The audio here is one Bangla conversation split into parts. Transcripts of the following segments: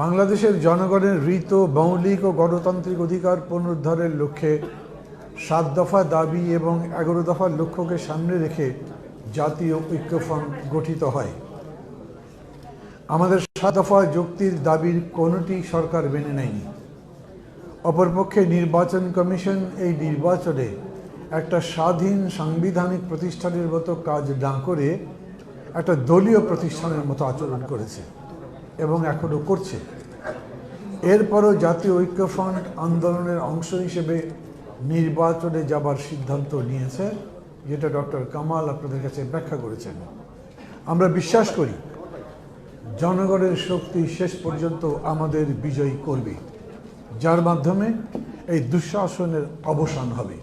বাংলাদেশের জনগণের ঋত, মৌলিক ও গণতান্ত্রিক অধিকার পুনরুদ্ধারের লক্ষ্যে সাত দফা দাবি এবং এগারো দফার লক্ষ্যকে সামনে রেখে জাতীয় ঐক্যফ্রন্ট গঠিত হয়। আমাদের সাত দফা যুক্তির দাবির কোনোটি সরকার মেনে নেয়নি। অপরপক্ষে নির্বাচন কমিশন এই নির্বাচনে একটা স্বাধীন সাংবিধানিক প্রতিষ্ঠানের মতো কাজ না করে একটা দলীয় প্রতিষ্ঠানের মতো আচরণ করেছে। এবং এখনও করছে। এরপরও জাতীয় ঐক্যফ্রন্ট আন্দোলনের অংশ হিসেবে নির্বাচনে যাবার সিদ্ধান্ত নিয়েছে, যেটা ডক্টর কামাল আপনাদের কাছে ব্যাখ্যা করেছেন। আমরা বিশ্বাস করি, জনগণের শক্তি শেষ পর্যন্ত আমাদের বিজয়ী করবে, যার মাধ্যমে এই দুঃশাসনের অবসান হবে।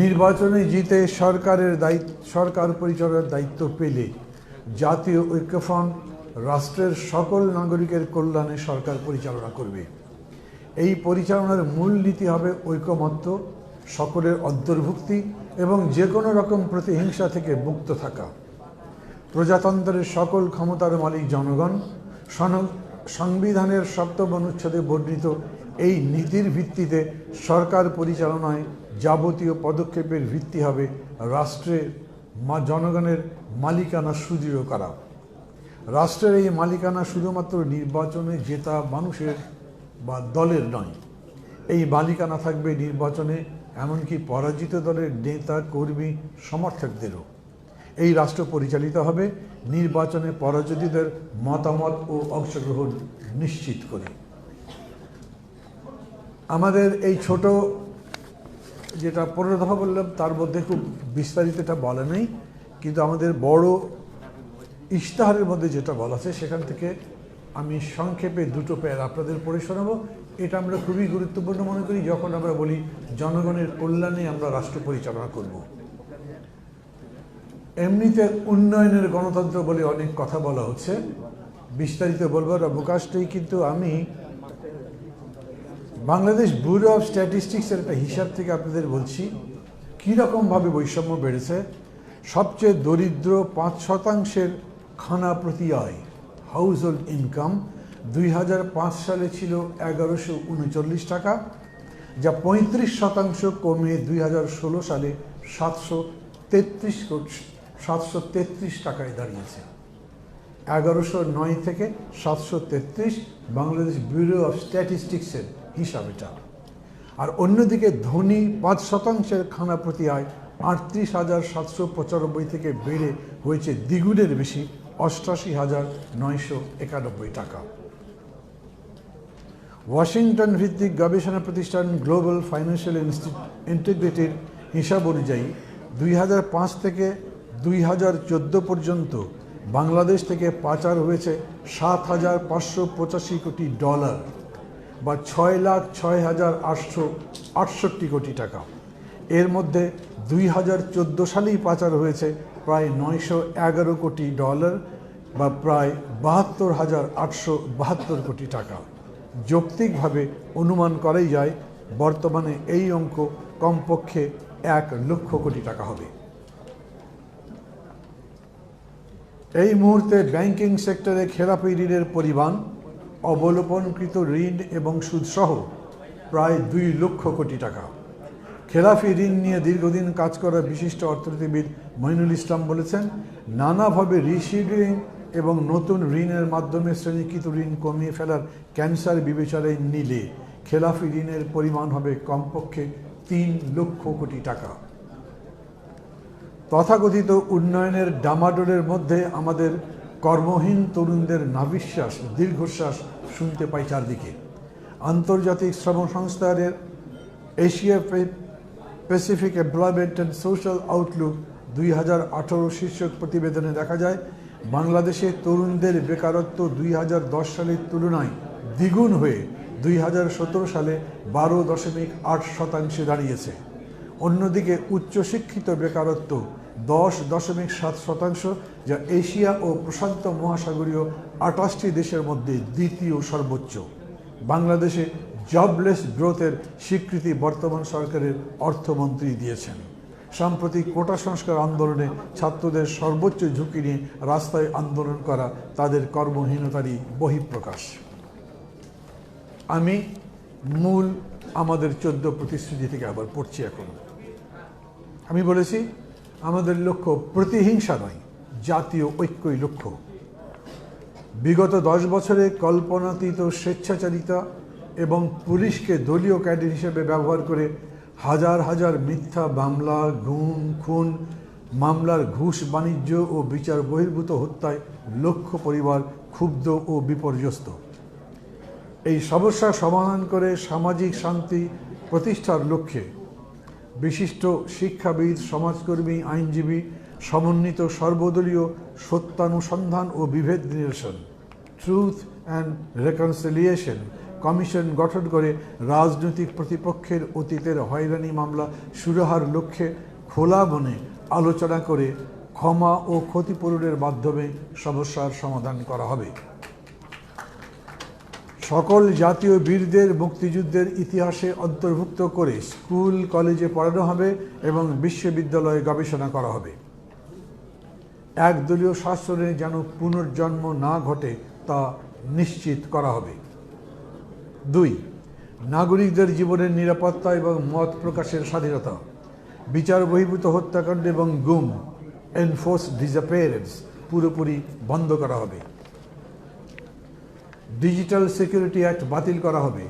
নির্বাচনে জিতে সরকারের দায়িত্ব, সরকার পরিচালনার দায়িত্ব পেলে জাতীয় ঐক্যফ্রন্ট রাষ্ট্রের সকল নাগরিকের কল্যাণে সরকার পরিচালনা করবে। এই পরিচালনার মূল নীতি হবে ঐকমত্য, সকলের অন্তর্ভুক্তি এবং যে কোনো রকম প্রতিহিংসা থেকে মুক্ত থাকা। প্রজাতন্ত্রের সকল ক্ষমতার মালিক জনগণ সংবিধানের সপ্তম অনুচ্ছেদে বর্ণিত এই নীতির ভিত্তিতে সরকার পরিচালনায় যাবতীয় পদক্ষেপের ভিত্তি হবে রাষ্ট্রের জনগণের মালিকানা সুদৃঢ় করা। রাষ্ট্রের এই মালিকানা শুধুমাত্র নির্বাচনে জেতা মানুষের বা দলের নয়, এই মালিকানা থাকবে নির্বাচনে, এমনকি পরাজিত দলের নেতা, কর্মী, সমর্থকদেরও। এই রাষ্ট্র পরিচালিত হবে নির্বাচনে পরাজিতদের মতামত ও অংশগ্রহণ নিশ্চিত করে। আমাদের এই ছোট যেটা পনেরো দফা বললাম, তার মধ্যে খুব বিস্তারিত এটা বলা নেই, কিন্তু আমাদের বড় ইশতেহারের মধ্যে যেটা বলা আছে, সেখান থেকে আমি সংক্ষেপে দুটো প্যার আপনাদের পড়ে শোনাবো। এটা আমরা খুবই গুরুত্বপূর্ণ মনে করি, যখন আমরা বলি জনগণের কল্যাণে আমরা রাষ্ট্র পরিচালনা করব। এমনিতে উন্নয়নের গণতন্ত্র বলে অনেক কথা বলা হচ্ছে। বিস্তারিত বলবার অবকাশ নেই কিন্তু আমি বাংলাদেশ ব্যুরো অফ স্ট্যাটিস্টিক্সের একটা হিসাব থেকে আপনাদের বলছি, কীরকমভাবে বৈষম্য বেড়েছে? সবচেয়ে দরিদ্র পাঁচ শতাংশের খানা প্রতি আয় হাউস হোল্ড ইনকাম দুই হাজার পাঁচ সালে ছিল এগারোশো উনচল্লিশ টাকা, যা পঁয়ত্রিশ শতাংশ কমে দুই হাজার ষোলো সালে সাতশো তেত্রিশ সাতশো তেত্রিশ টাকায় দাঁড়িয়েছে। এগারোশো নয় থেকে সাতশো তেত্রিশ বাংলাদেশ ব্যুরো অফ স্ট্যাটিস্টিক্সের হিসাব এটা। আর অন্যদিকে ধনী পাঁচ শতাংশের খানা প্রতি আয় আটত্রিশ হাজার সাতশো পঁচানব্বই থেকে বেড়ে হয়েছে দ্বিগুণের বেশি। অষ্টাশি হাজার নয়শো একানব্বই টাকা। ওয়াশিংটন ভিত্তিক গবেষণা প্রতিষ্ঠান গ্লোবাল ফাইন্যান্সিয়াল ইন্টিগ্রিটির হিসাব অনুযায়ী দুই হাজার পাঁচ থেকে দুই হাজার চোদ্দ পর্যন্ত বাংলাদেশ থেকে পাচার হয়েছে সাত হাজার পাঁচশো পঁচাশি কোটি ডলার বা ছয় লাখ ছয় হাজার আটশো আটষট্টি কোটি টাকা। এর মধ্যে দুই হাজার চোদ্দ সালেই পাচার হয়েছে প্রায় নয়শো এগারো কোটি ডলার বা প্রায় বাহাত্তর হাজার আটশো বাহাত্তর কোটি টাকা। যৌক্তিকভাবে অনুমান করাই যায়, বর্তমানে এই অঙ্ক কমপক্ষে এক লক্ষ কোটি টাকা হবে। এই মুহূর্তে ব্যাংকিং সেক্টরে খেলাপি ঋণের পরিমাণ, অবলোপনকৃত ঋণ এবং সুদসহ প্রায় দুই লক্ষ কোটি টাকা। খেলাফি ঋণ নিয়ে দীর্ঘদিন কাজ করা বিশিষ্ট অর্থনীতিবিদ মইনুল ইসলাম বলেছেন, নানাভাবে রিশিডিং এবং নতুন ঋণের মাধ্যমে শ্রেণীকৃত ঋণ কমিয়ে ফেলার ক্যান্সার বিবেচনায় নিলে খেলাফি ঋণের পরিমাণ হবে কমপক্ষে তিন লক্ষ কোটি টাকা। তথাকথিত উন্নয়নের ডামাডোলের মধ্যে আমাদের কর্মহীন তরুণদের নাবিশ্বাস, দীর্ঘশ্বাস শুনতে পাই চারদিকে। আন্তর্জাতিক শ্রম সংস্থার Asia Pacific employment and social outlook দুই হাজার আঠারো শীর্ষক প্রতিবেদনে দেখা যায়, বাংলাদেশে তরুণদের বেকারত্ব দুই হাজার দশ সালের তুলনায় দ্বিগুণ হয়ে দুই হাজার সতেরো সালে বারো দশমিক আট শতাংশে দাঁড়িয়েছে। অন্যদিকে উচ্চশিক্ষিত বেকারত্ব দশ দশমিক সাত শতাংশ, যা এশিয়া ও প্রশান্ত মহাসাগরীয় আঠাশটি দেশের মধ্যে দ্বিতীয় সর্বোচ্চ। বাংলাদেশে জবলেস গ্রোথের স্বীকৃতি বর্তমান সরকারের অর্থমন্ত্রী দিয়েছেন। সাম্প্রতিক কোটা সংস্কার আন্দোলনে ছাত্রদের সর্বোচ্চ ঝুঁকি নিয়ে রাস্তায় আন্দোলন করা তাদের কর্মহীনতারই বহিঃপ্রকাশ। আমি মূল আমাদের চোদ্দ প্রতিশ্রুতি থেকে আবার পড়ছি এখন। আমি বলেছি, আমাদের লক্ষ্য প্রতিহিংসা নয়, জাতীয় ঐক্যই লক্ষ্য। বিগত দশ বছরে কল্পনাতীত স্বেচ্ছাচারিতা এবং পুলিশকে দলীয় ক্যাডার হিসেবে ব্যবহার করে হাজার হাজার মিথ্যা মামলা, গুম, খুন, মামলার ঘুষ, বাণিজ্য ও বিচার বহির্ভূত হত্যায় লক্ষ পরিবার ক্ষুব্ধ ও বিপর্যস্ত। এই সমস্যা সমাধান করে সামাজিক শান্তি প্রতিষ্ঠার লক্ষ্যে বিশিষ্ট শিক্ষাবিদ, সমাজকর্মী, আইনজীবী, সমন্বিত সর্বদলীয় সত্যানুসন্ধান ও বিভেদ নিরসন ট্রুথ অ্যান্ড রেকনসিলিয়েশন কমিশন গঠন করে রাজনৈতিক প্রতিপক্ষের অতীতের হয়রানি মামলা সুরাহার লক্ষ্যে খোলা মনে আলোচনা করে ক্ষমা ও ক্ষতিপূরণের মাধ্যমে সমস্যার সমাধান করা হবে। সকল জাতীয় বীরদের মুক্তিযুদ্ধের ইতিহাসে অন্তর্ভুক্ত করে স্কুল, কলেজে পড়ানো হবে এবং বিশ্ববিদ্যালয়ে গবেষণা করা হবে। একদলীয় শাসনে যেন পুনর্জন্ম না ঘটে তা নিশ্চিত করা হবে। দুই, নাগরিকদের জীবনের নিরাপত্তা এবং মত প্রকাশের স্বাধীনতা, বিচার বহির্ভূত হত্যাকাণ্ড এবং গুম, এনফোর্স ডিসঅ্যাপিয়ারেন্স পুরোপুরি বন্ধ করা হবে। ডিজিটাল সিকিউরিটি অ্যাক্ট বাতিল করা হবে।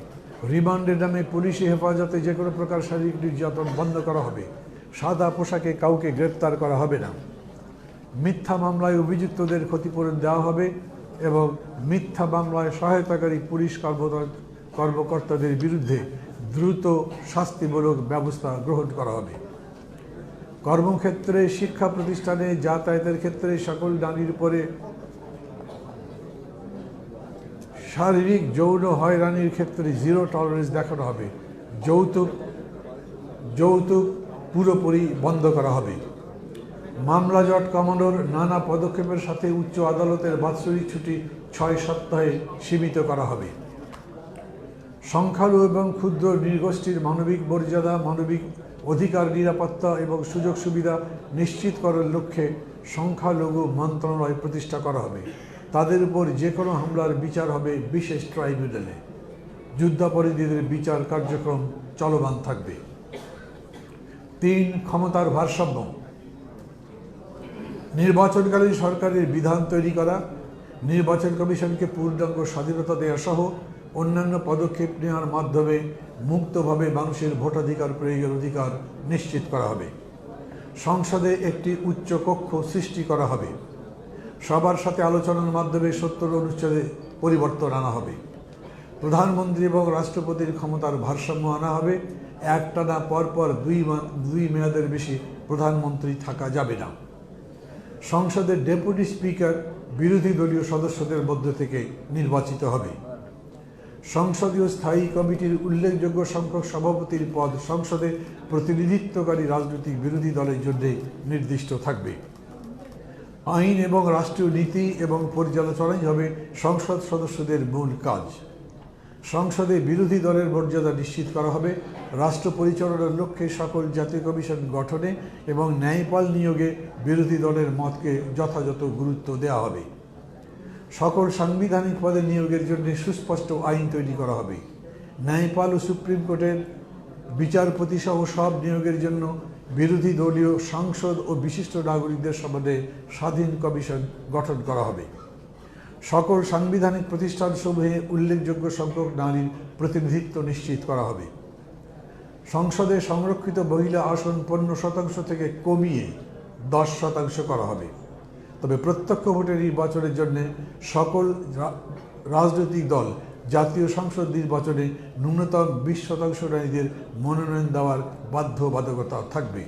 রিমান্ডের নামে পুলিশি হেফাজতে যে কোনো প্রকার শারীরিক নির্যাতন বন্ধ করা হবে। সাদা পোশাকে কাউকে গ্রেপ্তার করা হবে না। মিথ্যা মামলায় অভিযুক্তদের ক্ষতিপূরণ দেওয়া হবে এবং মিথ্যা মামলায় সহায়তাকারী পুলিশ কর্মকর্তা কর্মকর্তাদের বিরুদ্ধে দ্রুত শাস্তিমূলক ব্যবস্থা গ্রহণ করা হবে। কর্মক্ষেত্রে, শিক্ষা প্রতিষ্ঠানে, যাতায়াতের ক্ষেত্রে সকল নারীর উপরে শারীরিক যৌন হয়রানির ক্ষেত্রে জিরো টলারেন্স দেখানো হবে। যৌতুক যৌতুক পুরোপুরি বন্ধ করা হবে। মামলা জট কমানোর নানা পদক্ষেপের সাথে উচ্চ আদালতের বাৎসরিক ছুটি ছয় সপ্তাহে সীমিত করা হবে। সংখ্যালঘু এবং ক্ষুদ্র নৃগোষ্ঠীর মানবিক মর্যাদা, মানবিক অধিকার, নিরাপত্তা এবং সুযোগ সুবিধা নিশ্চিত করার লক্ষ্যে সংখ্যালঘু মন্ত্রণালয় প্রতিষ্ঠা করা হবে। তাদের উপর যে কোনো হামলার বিচার হবে বিশেষ ট্রাইব্যুনালে। যুদ্ধাপরাধীদের বিচার কার্যক্রম চলমান থাকবে। তিন, ক্ষমতার ভারসাম্য। নির্বাচনকালীন সরকারের বিধান তৈরি করা, নির্বাচন কমিশনকে পূর্ণাঙ্গ স্বাধীনতা দেওয়া সহ অন্যান্য পদক্ষেপ নেওয়ার মাধ্যমে মুক্তভাবে মানুষের ভোটাধিকার, প্রয়োগের অধিকার নিশ্চিত করা হবে। সংসদে একটি উচ্চ কক্ষ সৃষ্টি করা হবে। সবার সাথে আলোচনার মাধ্যমে সত্তর অনুচ্ছেদে পরিবর্তন আনা হবে। প্রধানমন্ত্রী এবং রাষ্ট্রপতির ক্ষমতার ভারসাম্য আনা হবে। একটানা পরপর দুই দুই মেয়াদের বেশি প্রধানমন্ত্রী থাকা যাবে না। সংসদের ডেপুটি স্পিকার বিরোধী দলীয় সদস্যদের মধ্য থেকে নির্বাচিত হবে। সংসদীয় স্থায়ী কমিটির উল্লেখযোগ্য সংখ্যক সভাপতির পদ সংসদে প্রতিনিধিত্বকারী রাজনৈতিক বিরোধী দলের জন্য নির্দিষ্ট থাকবে। আইন এবং রাষ্ট্রীয় নীতি এবং পর্যালোচনাই হবে সংসদ সদস্যদের মূল কাজ। সংসদে বিরোধী দলের মর্যাদা নিশ্চিত করা হবে। রাষ্ট্র পরিচালনার লক্ষ্যে সকল জাতীয় কমিশন গঠনে এবং ন্যায়পাল নিয়োগে বিরোধী দলের মতকে যথাযথ গুরুত্ব দেওয়া হবে। সকল সাংবিধানিক পদে নিয়োগের জন্য সুস্পষ্ট আইন তৈরি করা হবে। ন্যায়পাল ও সুপ্রিম কোর্টের বিচারপতি সহ সব নিয়োগের জন্য বিরোধী দলীয় সাংসদ ও বিশিষ্ট নাগরিকদের সম্বন্ধে স্বাধীন কমিশন গঠন করা হবে। সকল সাংবিধানিক প্রতিষ্ঠানসমূহে উল্লেখযোগ্য সংখ্যক নারীর প্রতিনিধিত্ব নিশ্চিত করা হবে। সংসদে সংরক্ষিত মহিলা আসন পনেরো শতাংশ থেকে কমিয়ে দশ শতাংশ করা হবে। তবে প্রত্যক্ষ ভোটে নির্বাচনের জন্য সকল রাজনৈতিক দল, জাতীয় সংসদ নির্বাচনে ন্যূনতম বিশ শতাংশ নারীদের মনোনয়ন দেওয়ার বাধ্যবাধকতা থাকবে।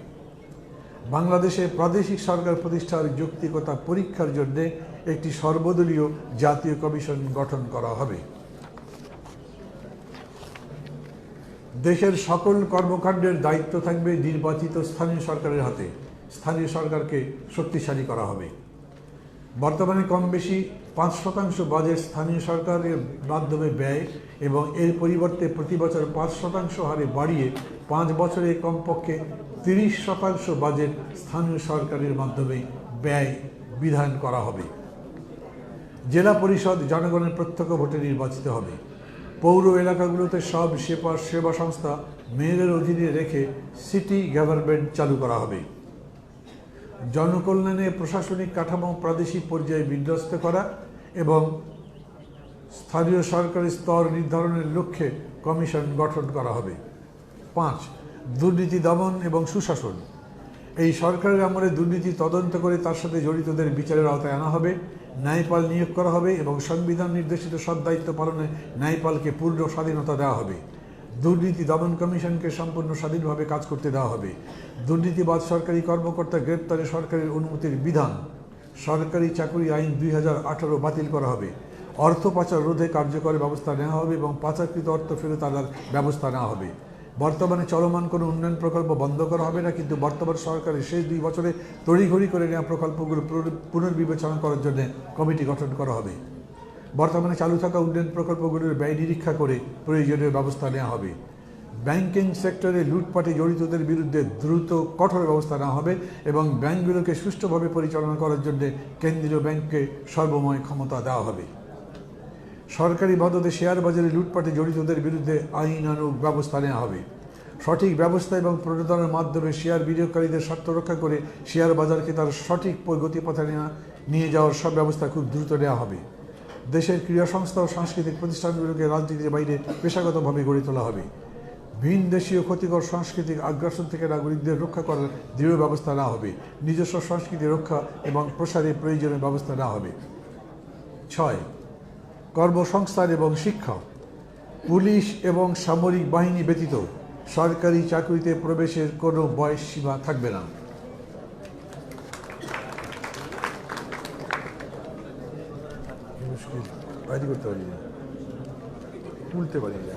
বাংলাদেশে প্রাদেশিক সরকার প্রতিষ্ঠার যৌক্তিকতা পরীক্ষার জন্য একটি সর্বদলীয় জাতীয় কমিশন গঠন করা হবে। দেশের সকল কর্মকাণ্ডের দায়িত্ব থাকবে নির্বাচিত স্থানীয় সরকারের হাতে। স্থানীয় সরকারকে শক্তিশালী করা হবে। বর্তমানে কম বেশি পাঁচ শতাংশ বাজেট স্থানীয় সরকারের মাধ্যমে ব্যয় এবং এর পরিবর্তে প্রতি বছর পাঁচ শতাংশ হারে বাড়িয়ে পাঁচ বছরে কমপক্ষে তিরিশ শতাংশ বাজেট স্থানীয় সরকারের মাধ্যমে ব্যয় বিধান করা হবে। জেলা পরিষদ জনগণের প্রত্যক্ষ ভোটে নির্বাচিত হবে। পৌর এলাকাগুলোতে সব সেবা সেবা সংস্থা মেয়রের অধীনে রেখে সিটি গভর্নমেন্ট চালু করা হবে। জনকল্যাণে প্রশাসনিক কাঠামো প্রাদেশিক পর্যায়ে বিন্যস্ত করা এবং স্থানীয় সরকারি স্তর নির্ধারণের লক্ষ্যে কমিশন গঠন করা হবে। পাঁচ, দুর্নীতি দমন এবং সুশাসন। এই সরকারের আমলে দুর্নীতি তদন্ত করে তার সাথে জড়িতদের বিচারের আওতায় আনা হবে, ন্যায়পাল নিয়োগ করা হবে এবং সংবিধান নির্দেশিত সব দায়িত্ব পালনে ন্যায়পালকে পূর্ণ স্বাধীনতা দেওয়া হবে। দুর্নীতি দমন কমিশনকে সম্পূর্ণ স্বাধীনভাবে কাজ করতে দেওয়া হবে। দুর্নীতিবাদ সরকারি কর্মকর্তা গ্রেপ্তারে সরকারের অনুমতির বিধান। সরকারি চাকরি আইন দুই হাজার আঠারো বাতিল করা হবে। অর্থ পাচার রোধে কার্যকর ব্যবস্থা নেওয়া হবে এবং পাচারকৃত অর্থ ফেরত আনার ব্যবস্থা নেওয়া হবে। বর্তমানে চলমান কোনো উন্নয়ন প্রকল্প বন্ধ করা হবে না, কিন্তু বর্তমান সরকারের শেষ দুই বছরে তড়িঘড়ি করে নেওয়া প্রকল্পগুলো পুনর- পুনর্বিবেচনা করার জন্য কমিটি গঠন করা হবে। বর্তমানে চালু থাকা উন্নয়ন প্রকল্পগুলোর ব্যয় নিরীক্ষা করে প্রয়োজনীয় ব্যবস্থা নেওয়া হবে। ব্যাংকিং সেক্টরে লুটপাটে জড়িতদের বিরুদ্ধে দ্রুত, কঠোর ব্যবস্থা নেওয়া হবে এবং ব্যাংকগুলোকে সুষ্ঠুভাবে পরিচালনা করার জন্য কেন্দ্রীয় ব্যাংককে সর্বময় ক্ষমতা দেওয়া হবে। সরকারি মদতে শেয়ার বাজারে লুটপাটে জড়িতদের বিরুদ্ধে আইনানুগ ব্যবস্থা নেওয়া হবে। সঠিক ব্যবস্থা এবং প্রণোদনার মাধ্যমে শেয়ার বিনিয়োগকারীদের স্বার্থ রক্ষা করে শেয়ার বাজারকে তার সঠিক গতিপথে নিয়ে যাওয়ার সব ব্যবস্থা খুব দ্রুত নেওয়া হবে। দেশের ক্রীড়া সংস্থা ও সাংস্কৃতিক প্রতিষ্ঠানগুলোকে রাজনীতির বাইরে পেশাগতভাবে গড়ে তোলা হবে। ভিন দেশীয় ক্ষতিকর সাংস্কৃতিক আগ্রাসন থেকে নাগরিকদের রক্ষা করার দৃঢ় ব্যবস্থা নেওয়া হবে। নিজস্ব সংস্কৃতি রক্ষা এবং প্রসারে প্রয়োজনীয় ব্যবস্থা নেওয়া হবে। ছয়, কর্মসংস্থান এবং শিক্ষা। পুলিশ এবং সামরিক বাহিনী ব্যতীত সরকারি চাকরিতে প্রবেশের কোনো বয়স সীমা থাকবে না। বাইরে করতে পারি না। তুলতে পারি না।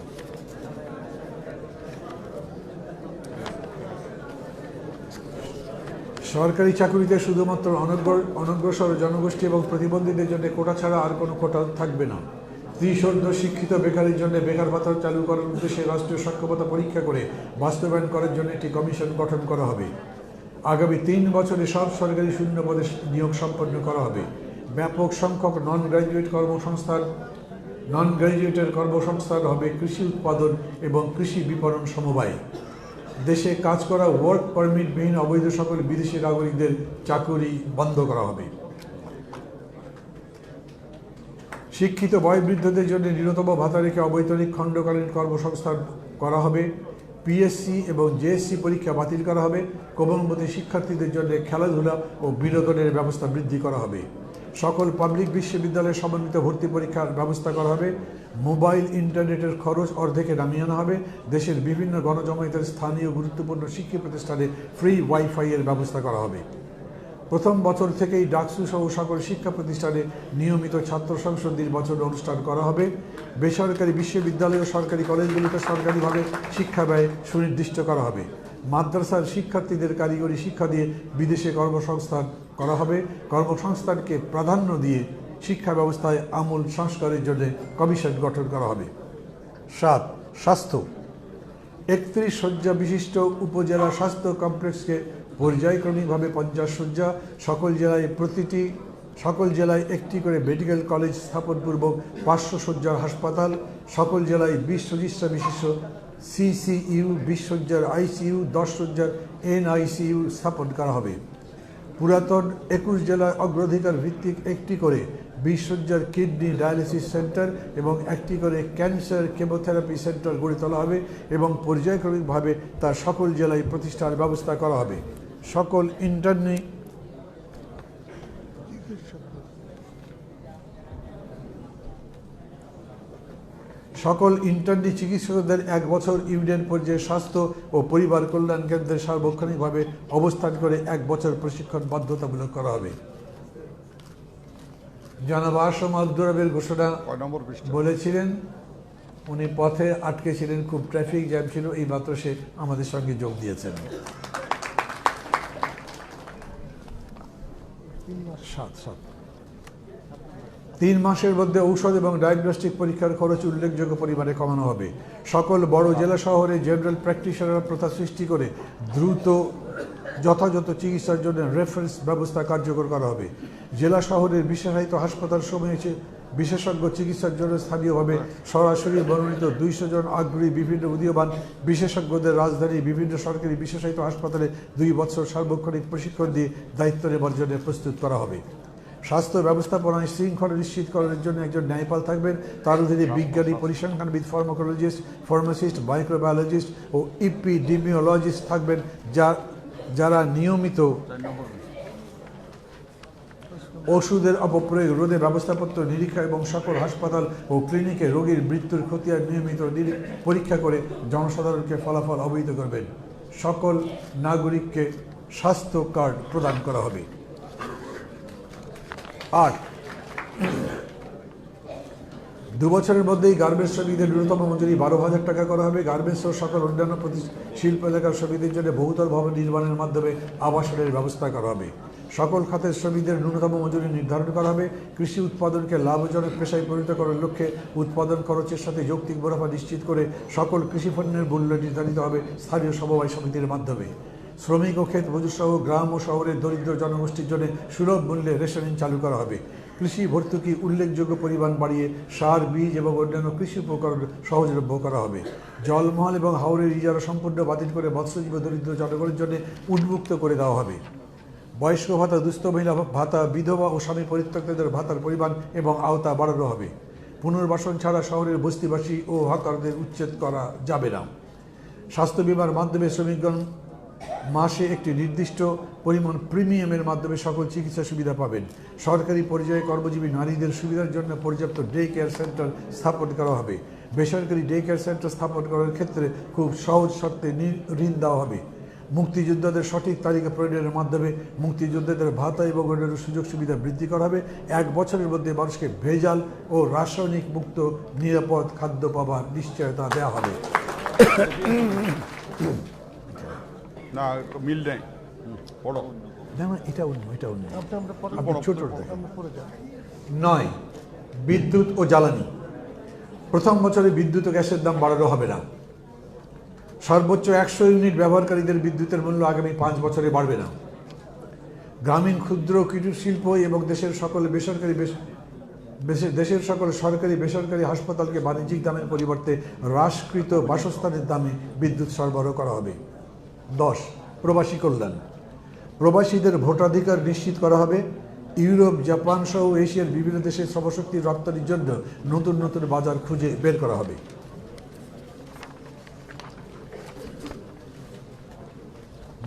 সরকারি চাকরিতে শুধুমাত্র অনগ্র- অনগ্রসর জনগোষ্ঠী এবং প্রতিবন্ধীদের জন্য কোটা ছাড়া আর কোনো কোটা থাকবে না। ত্রিশোর্ধ শিক্ষিত বেকারের জন্য বেকার ভাতা চালু করার উদ্দেশ্যে রাষ্ট্রীয় সক্ষমতা পরীক্ষা করে বাস্তবায়ন করার জন্য একটি কমিশন গঠন করা হবে। আগামী তিন বছরে সব সরকারি শূন্য পদে নিয়োগ সম্পন্ন করা হবে। ব্যাপক সংখ্যক নন গ্র্যাজুয়েট কর্মসংস্থান নন গ্র্যাজুয়েটের কর্মসংস্থান হবে কৃষি উৎপাদন এবং কৃষি বিপণন সমবায়। দেশে কাজ করা ওয়ার্ক পারমিটবিহীন অবৈধ সকল বিদেশি নাগরিকদের চাকুরি বন্ধ করা হবে। শিক্ষিত বয়োবৃদ্ধদের জন্য ন্যূনতম ভাতা রেখে অবৈতনিক খণ্ডকালীন কর্মসংস্থান করা হবে। পিএসসি এবং জেএসসি পরীক্ষা বাতিল করা হবে। কোমলমতি শিক্ষার্থীদের জন্য খেলাধুলা ও বিনোদনের ব্যবস্থা বৃদ্ধি করা হবে। সকল পাবলিক বিশ্ববিদ্যালয়ে সমন্বিত ভর্তি পরীক্ষার ব্যবস্থা করা হবে। মোবাইল ইন্টারনেটের খরচ অর্ধেকে নামিয়ে আনা হবে। দেশের বিভিন্ন গণজমায়েতের স্থানীয় গুরুত্বপূর্ণ শিক্ষা প্রতিষ্ঠানে ফ্রি ওয়াইফাই এর ব্যবস্থা করা হবে। প্রথম বছর থেকেই ডাকসু সহ সকল শিক্ষা প্রতিষ্ঠানে নিয়মিত ছাত্র সংসদ নির্বাচন অনুষ্ঠান করা হবে। বেসরকারি বিশ্ববিদ্যালয় ও সরকারি কলেজগুলিতে সরকারিভাবে শিক্ষা ব্যয় সুনির্দিষ্ট করা হবে। মাদ্রাসার শিক্ষার্থীদের কারিগরি শিক্ষা দিয়ে বিদেশে কর্মসংস্থান করা হবে। কর্মসংস্থানকে প্রাধান্য দিয়ে শিক্ষা ব্যবস্থায় আমূল সংস্কারের জন্য কমিশন গঠন করা হবে। সাত, স্বাস্থ্য। একত্রিশ শয্যা বিশিষ্ট উপজেলা স্বাস্থ্য কমপ্লেক্সকে পর্যায়ক্রমিকভাবে পঞ্চাশ শয্যা, সকল জেলায় প্রতিটি, সকল জেলায় একটি করে মেডিকেল কলেজ স্থাপনপূর্বক পাঁচশো শয্যার হাসপাতাল, সকল জেলায় বিশ রেজিস্ট্রার বিশিষ্ট সিসিইউ বিশ শয্যার আইসিইউ, দশ শয্যার এনআইসিইউ স্থাপন করা হবে। পুরাতন একুশ জেলায় অগ্রাধিকার ভিত্তিক একটি করে বিশ শয্যার কিডনি ডায়ালিসিস সেন্টার এবং একটি করে ক্যান্সার কেমোথেরাপি সেন্টার গড়ে তোলা হবে এবং পর্যায়ক্রমিকভাবে তা সকল জেলায় প্রতিষ্ঠার ব্যবস্থা করা হবে। সকল ইন্টারনি সকল ইন্টার্নি চিকিৎসকদের এক বছর ইউনিয়ন পর্যায়ে স্বাস্থ্য ও পরিবার কল্যাণ কেন্দ্রে সার্বক্ষণিকভাবে অবস্থান করে এক বছর প্রশিক্ষণ বাধ্যতামূলক করা হবে। জনাব আসম আব্দুরাবের ঘোষণা বলেছিলেন উনি পথে আটকে ছিলেন খুব ট্রাফিক জ্যাম ছিল এই মাত্র সে আমাদের সঙ্গে যোগ দিয়েছেন। সাত সাত। তিন মাসের মধ্যে ঔষধ এবং ডায়াগনস্টিক পরীক্ষার খরচ উল্লেখযোগ্য পরিমাণে কমানো হবে। সকল বড় জেলা শহরে জেনারেল প্র্যাকটিশনার প্রথা সৃষ্টি করে দ্রুত যথাযথ চিকিৎসার জন্য রেফারেন্স ব্যবস্থা কার্যকর করা হবে। জেলা শহরের বিশেষায়িত হাসপাতাল সমূহে বিশেষজ্ঞ চিকিৎসার জন্য স্থানীয়ভাবে সরাসরি মনোনীত দুইশো জন আগ্রহী বিভিন্ন উদীয়মান বিশেষজ্ঞদের রাজধানীর বিভিন্ন সরকারি বিশেষায়িত হাসপাতালে দুই বছর সার্বক্ষণিক প্রশিক্ষণ দিয়ে দায়িত্ব নেবার জন্য প্রস্তুত করা হবে। স্বাস্থ্য ব্যবস্থাপনায় শৃঙ্খলা নিশ্চিতকরণের জন্য একজন ন্যায়পাল থাকবেন। তার অধীনে বিজ্ঞানী, পরিসংখ্যানবিদ ফার্মাকোলজিস্ট ফার্মাসিস্ট মাইক্রোবায়োলজিস্ট ও ইপিডিমিওলজিস্ট থাকবেন যা, যারা নিয়মিত ওষুধের অপপ্রয়োগ রোধে ব্যবস্থাপত্র, নিরীক্ষা এবং সকল হাসপাতাল ও ক্লিনিকে রোগীর মৃত্যুর খতিয়ান নিয়মিত পরীক্ষা করে জনসাধারণকে ফলাফল অবহিত করবেন। সকল নাগরিককে স্বাস্থ্য কার্ড প্রদান করা হবে। আট দু বছরের মধ্যেই গার্মেন্টস শ্রমিকদের ন্যূনতম মজুরি বারো হাজার টাকা করা হবে। গার্মেন্টস ও সকল অন্যান্য শিল্প এলাকার শ্রমিকদের জন্য বহুতল ভবন নির্মাণের মাধ্যমে আবাসনের ব্যবস্থা করা হবে। সকল খাতের শ্রমিকদের ন্যূনতম মজুরি নির্ধারণ করা হবে। কৃষি উৎপাদনকে লাভজনক পেশায় পরিণত করার লক্ষ্যে উৎপাদন খরচের সাথে যৌক্তিক মুনাফা নিশ্চিত করে সকল কৃষি পণ্যের মূল্য নির্ধারিত হবে স্থানীয় সমবায় সমিতির মাধ্যমে। শ্রমিক ও ক্ষেত মজুর সহ গ্রাম ও শহরের দরিদ্র জনগোষ্ঠীর জন্য সুলভ মূল্যে রেশনিং চালু করা হবে। কৃষি ভর্তুকি উল্লেখযোগ্য পরিমাণ বাড়িয়ে সার, বীজ এবং অন্যান্য কৃষি উপকরণ সহজলভ্য করা হবে। জলমহল এবং হাওড়ের ইজারা সম্পূর্ণ বাতিল করে মৎস্যজীব দরিদ্র জনগণের জন্য উন্মুক্ত করে দেওয়া হবে। বয়স্ক ভাতা, দুস্থ মহিলা ভাতা, বিধবা ও স্বামী পরিত্যক্তদের ভাতার পরিমাণ এবং আওতা বাড়ানো হবে। পুনর্বাসন ছাড়া শহরের বস্তিবাসী ও হকারদের উচ্ছেদ করা যাবে না। স্বাস্থ্য বিমার মাধ্যমে শ্রমিকগণ মাসে একটি নির্দিষ্ট পরিমাণ প্রিমিয়ামের মাধ্যমে সকল চিকিৎসা সুবিধা পাবেন। সরকারি পর্যায়ে কর্মজীবী নারীদের সুবিধার জন্য পর্যাপ্ত ডে কেয়ার সেন্টার স্থাপন করা হবে। বেসরকারি ডে কেয়ার সেন্টার স্থাপন করার ক্ষেত্রে খুব সহজ শর্তে ঋণ দেওয়া হবে। মুক্তিযোদ্ধাদের সঠিক তালিকা প্রয়োজনের মাধ্যমে মুক্তিযোদ্ধাদের ভাতা এবং অন্যান্য সুযোগ সুবিধা বৃদ্ধি করা হবে। এক বছরের মধ্যে মানুষকে ভেজাল ও রাসায়নিক মুক্ত নিরাপদ খাদ্য পাবার নিশ্চয়তা দেওয়া হবে। না মিল নেই। পড়ো। না না এটা অন্য এটা অন্য আপনি ছোট নয় বিদ্যুৎ ও জ্বালানি। প্রথম বছরে বিদ্যুৎ ও গ্যাসের দাম বাড়ানো হবে না। সর্বোচ্চ একশো ইউনিট ব্যবহারকারীদের বিদ্যুতের মূল্য আগামী পাঁচ বছরে বাড়বে না। গ্রামীণ ক্ষুদ্র কুটির শিল্প এবং দেশের সকল বেসরকারি দেশের সকল সরকারি বেসরকারি হাসপাতালকে বাণিজ্যিক দামের পরিবর্তে হ্রাসকৃত বাসস্থানের দামে বিদ্যুৎ সরবরাহ করা হবে। দশ, প্রবাসী কল্যাণ। প্রবাসীদের ভোটাধিকার নিশ্চিত করা হবে। ইউরোপ, জাপান সহ এশিয়ার বিভিন্ন দেশের শ্রমশক্তি রপ্তানির জন্য নতুন নতুন বাজার খুঁজে বের করা হবে।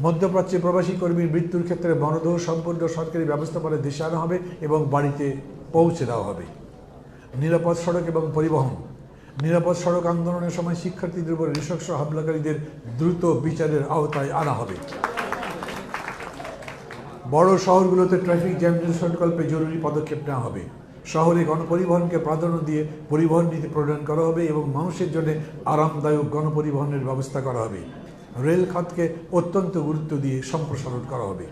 মধ্যপ্রাচ্যে প্রবাসী কর্মীর মৃত্যুর ক্ষেত্রে মরদেহ সম্পূর্ণ সরকারি ব্যবস্থাপনায় দেশে আনা হবে এবং বাড়িতে পৌঁছে দেওয়া হবে। নিরাপদ সড়ক এবং পরিবহন নিরাপদ সড়ক আন্দোলনের সময় শিক্ষার্থীদের উপর নৃশংস হামলাকারীদের দ্রুত বিচারের আওতায় আনা হবে। বড় শহরগুলোতে ট্রাফিক জ্যাম নিরসনকল্পে জরুরি পদক্ষেপ নেওয়া হবে। শহরে গণপরিবহনকে প্রাধান্য দিয়ে পরিবহন নীতি প্রণয়ন করা হবে এবং মানুষের জন্য আরামদায়ক গণপরিবহনের ব্যবস্থা করা হবে। রেল খাতকে অত্যন্ত গুরুত্ব দিয়ে সম্প্রসারণ করা হবে।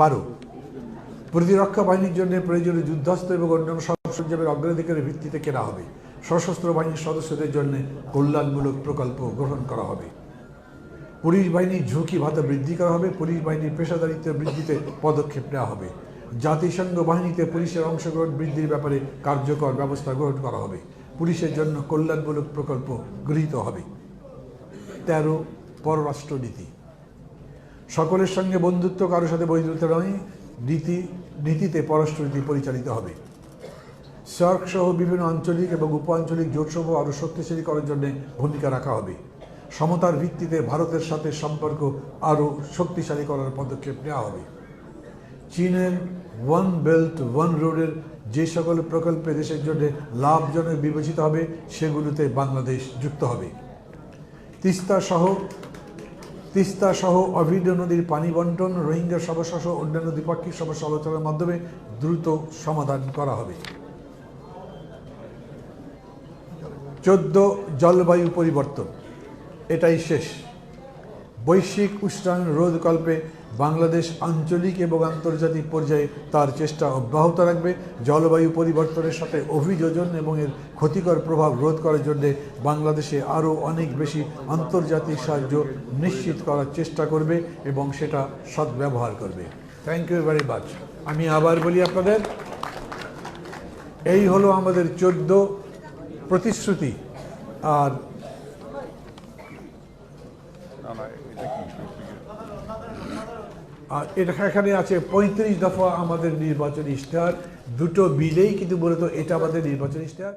বারো, প্রতিরক্ষা বাহিনীর জন্য প্রয়োজনীয় যুদ্ধাস্ত্র এবং অন্যান্য সরঞ্জামের অগ্রাধিকারের ভিত্তিতে কেনা হবে। সশস্ত্র বাহিনীর সদস্যদের জন্য কল্যাণমূলক প্রকল্প গ্রহণ করা হবে। পুলিশ বাহিনীর ঝুঁকি ভাতা বৃদ্ধি করা হবে, পুলিশ বাহিনীর পেশাদারিত্ব বৃদ্ধিতে পদক্ষেপ নেওয়া হবে। জাতিসংঘ বাহিনীতে পুলিশের অংশগ্রহণ বৃদ্ধির ব্যাপারে কার্যকর ব্যবস্থা গ্রহণ করা হবে। পুলিশের জন্য কল্যাণমূলক প্রকল্প গৃহীত হবে। তেরো পররাষ্ট্রনীতি। সকলের সঙ্গে বন্ধুত্ব কারোর সাথে বৈধতা নয়। নীতি, নীতিতে পররাষ্ট্রনীতি পরিচালিত হবে। সার্ক সহ বিভিন্ন আঞ্চলিক এবং উপ আঞ্চলিক জোটসমূহ আরও শক্তিশালী করার জন্য ভূমিকা রাখা হবে। সমতার ভিত্তিতে ভারতের সাথে সম্পর্ক আরও শক্তিশালী করার পদক্ষেপ নেওয়া হবে। চীনের ওয়ান বেল্ট, ওয়ান রোডের যে সকল প্রকল্পে দেশের জন্য লাভজনক বিবেচিত হবে, সেগুলোতে বাংলাদেশ যুক্ত হবে। তিস্তা সহ তিস্তা সহ অভিন্ন নদীর পানি বন্টন, রোহিঙ্গা সমস্যা সহ অন্যান্য দ্বিপাক্ষিক সমস্যা আলোচনার মাধ্যমে দ্রুত সমাধান করা হবে। চোদ্দ জলবায়ু পরিবর্তন। এটাই শেষ। বৈশ্বিক উষ্ণায়ন রোধকল্পে বাংলাদেশ আঞ্চলিক এবং আন্তর্জাতিক পর্যায়ে তার চেষ্টা অব্যাহত রাখবে। জলবায়ু পরিবর্তনের সাথে অভিযোজন এবং এর ক্ষতিকর প্রভাব রোধ করার জন্য বাংলাদেশে আরও অনেক বেশি আন্তর্জাতিক সাহায্য নিশ্চিত করার চেষ্টা করবে এবং সেটা সদ্ব্যবহার করবে। থ্যাংক ইউ ভেরি মাচ আমি আবার বলি আপনাদের, এই হলো আমাদের চোদ্দ প্রতিশ্রুতি। আর আর এটা এখানে আছে পঁয়ত্রিশ দফা আমাদের নির্বাচনী ইশতেহার দুটো বিলেই কিন্তু মূলত এটা আমাদের নির্বাচনী ইশতেহার